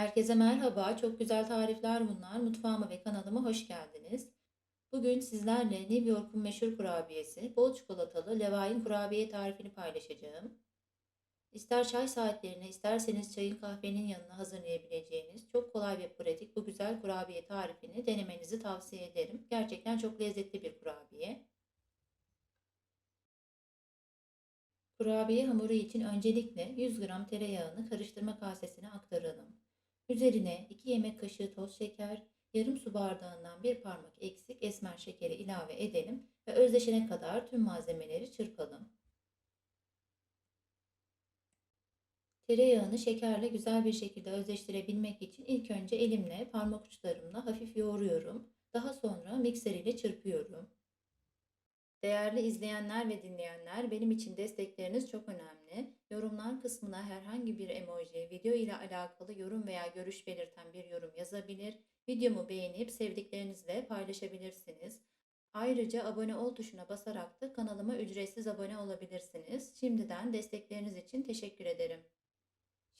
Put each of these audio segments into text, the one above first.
Herkese merhaba. Çok güzel tarifler bunlar. Mutfağıma ve kanalıma hoş geldiniz. Bugün sizlerle New York'un meşhur kurabiyesi, bol çikolatalı Levain kurabiye tarifini paylaşacağım. İster çay saatlerine, isterseniz çayın kahvenin yanına hazırlayabileceğiniz çok kolay ve pratik bu güzel kurabiye tarifini denemenizi tavsiye ederim. Gerçekten çok lezzetli bir kurabiye. Kurabiye hamuru için öncelikle 100 gram tereyağını karıştırma kasesine aktaralım. Üzerine 2 yemek kaşığı toz şeker, yarım su bardağından bir parmak eksik esmer şekeri ilave edelim ve özleşene kadar tüm malzemeleri çırpalım. Tereyağını şekerle güzel bir şekilde özleştirebilmek için ilk önce elimle parmak uçlarımla hafif yoğuruyorum. Daha sonra mikser ile çırpıyorum. Değerli izleyenler ve dinleyenler, benim için destekleriniz çok önemli. Kısmına herhangi bir emoji, video ile alakalı yorum veya görüş belirten bir yorum yazabilir. Videomu beğenip sevdiklerinizle paylaşabilirsiniz. Ayrıca abone ol tuşuna basarak da kanalıma ücretsiz abone olabilirsiniz. Şimdiden destekleriniz için teşekkür ederim.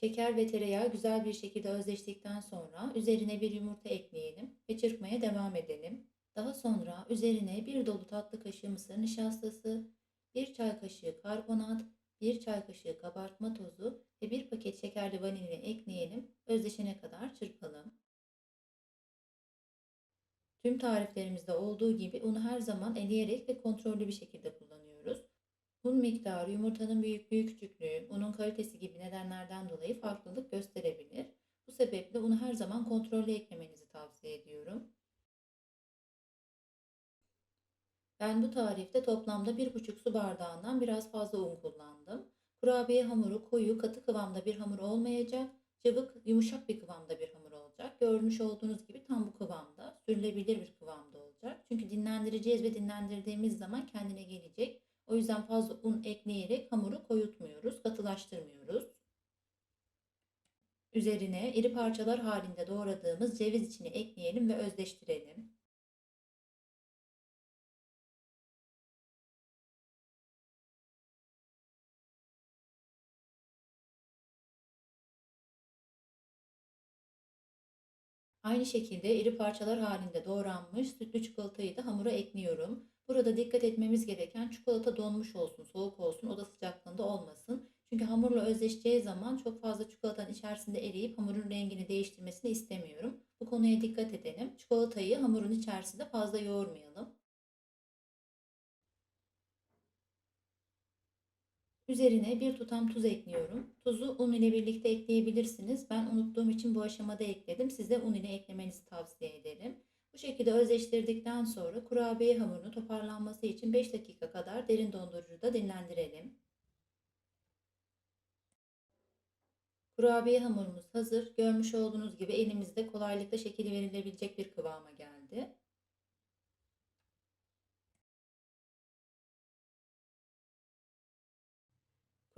Şeker ve tereyağı güzel bir şekilde özleştikten sonra üzerine bir yumurta ekleyelim ve çırpmaya devam edelim. Daha sonra üzerine bir dolu tatlı kaşığı mısır nişastası, bir çay kaşığı karbonat, bir çay kaşığı kabartma tozu ve bir paket şekerli vanilya ekleyelim. Özleşene kadar çırpalım. Tüm tariflerimizde olduğu gibi unu her zaman eleyerek ve kontrollü bir şekilde kullanıyoruz. Un miktarı, yumurtanın büyüklüğü, küçüklüğü, unun kalitesi gibi nedenlerden dolayı farklılık gösterebilir. Bu sebeple unu her zaman kontrollü eklemenizi tavsiye ediyorum. Ben bu tarifte toplamda 1,5 su bardağından biraz fazla un kullandım. Kurabiye hamuru koyu, katı kıvamda bir hamur olmayacak. Cıvık, yumuşak bir kıvamda bir hamur olacak. Görmüş olduğunuz gibi tam bu kıvamda, sürülebilir bir kıvamda olacak. Çünkü dinlendireceğiz ve dinlendirdiğimiz zaman kendine gelecek. O yüzden fazla un ekleyerek hamuru koyutmuyoruz, katılaştırmıyoruz. Üzerine iri parçalar halinde doğradığımız ceviz içini ekleyelim ve özleştirelim. Aynı şekilde iri parçalar halinde doğranmış sütlü çikolatayı da hamura ekliyorum. Burada dikkat etmemiz gereken çikolata donmuş olsun, soğuk olsun, oda sıcaklığında olmasın. Çünkü hamurla özleşeceği zaman çok fazla çikolatanın içerisinde eriyip hamurun rengini değiştirmesini istemiyorum. Bu konuya dikkat edelim. Çikolatayı hamurun içerisinde fazla yoğurmayalım. Üzerine bir tutam tuz ekliyorum. Tuzu un ile birlikte ekleyebilirsiniz. Ben unuttuğum için bu aşamada ekledim. Size un ile eklemenizi tavsiye ederim. Bu şekilde özleştirdikten sonra kurabiye hamurunu toparlanması için 5 dakika kadar derin dondurucuda dinlendirelim. Kurabiye hamurumuz hazır. Görmüş olduğunuz gibi elimizde kolaylıkla şekil verilebilecek bir kıvama geldi.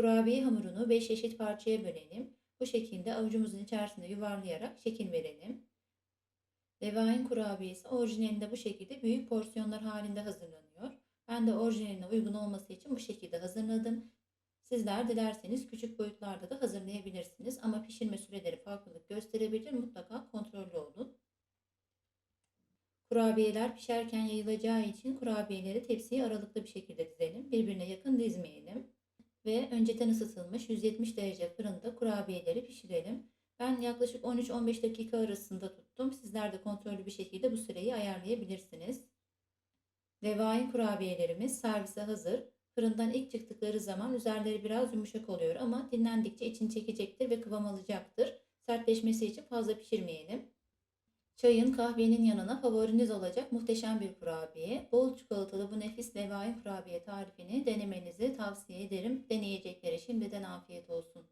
Kurabiye hamurunu 5 eşit parçaya bölelim. Bu şekilde avucumuzun içerisinde yuvarlayarak şekil verelim. Levain kurabiyesi orijinalinde bu şekilde büyük porsiyonlar halinde hazırlanıyor. Ben de orijinaline uygun olması için bu şekilde hazırladım. Sizler dilerseniz küçük boyutlarda da hazırlayabilirsiniz ama pişirme süreleri farklılık gösterebilir. Mutlaka kontrollü olun. Kurabiyeler pişerken yayılacağı için kurabiyeleri tepsiye aralıklı bir şekilde dizelim. Birbirine yakın dizmeyelim ve önceden ısıtılmış 170 derece fırında kurabiyeleri pişirelim. Ben yaklaşık 13-15 dakika arasında tuttum. Sizler de kontrollü bir şekilde bu süreyi ayarlayabilirsiniz. Levain kurabiyelerimiz servise hazır. Fırından ilk çıktıkları zaman üzerleri biraz yumuşak oluyor ama dinlendikçe için çekecektir ve kıvam alacaktır. Sertleşmesi için fazla pişirmeyelim. Çayın kahvenin yanına favoriniz olacak muhteşem bir kurabiye. Bol çikolatalı bu nefis levain kurabiye tarifini denemenizi tavsiye ederim. Deneyeceklere şimdiden afiyet olsun.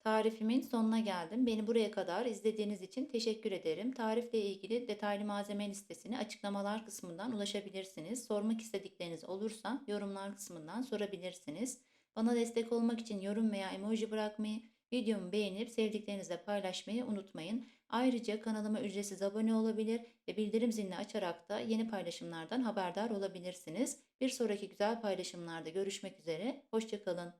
Tarifimin sonuna geldim. Beni buraya kadar izlediğiniz için teşekkür ederim. Tarifle ilgili detaylı malzeme listesini açıklamalar kısmından ulaşabilirsiniz. Sormak istedikleriniz olursa yorumlar kısmından sorabilirsiniz. Bana destek olmak için yorum veya emoji bırakmayı, videomu beğenip sevdiklerinizle paylaşmayı unutmayın. Ayrıca kanalıma ücretsiz abone olabilir ve bildirim zilini açarak da yeni paylaşımlardan haberdar olabilirsiniz. Bir sonraki güzel paylaşımlarda görüşmek üzere. Hoşçakalın.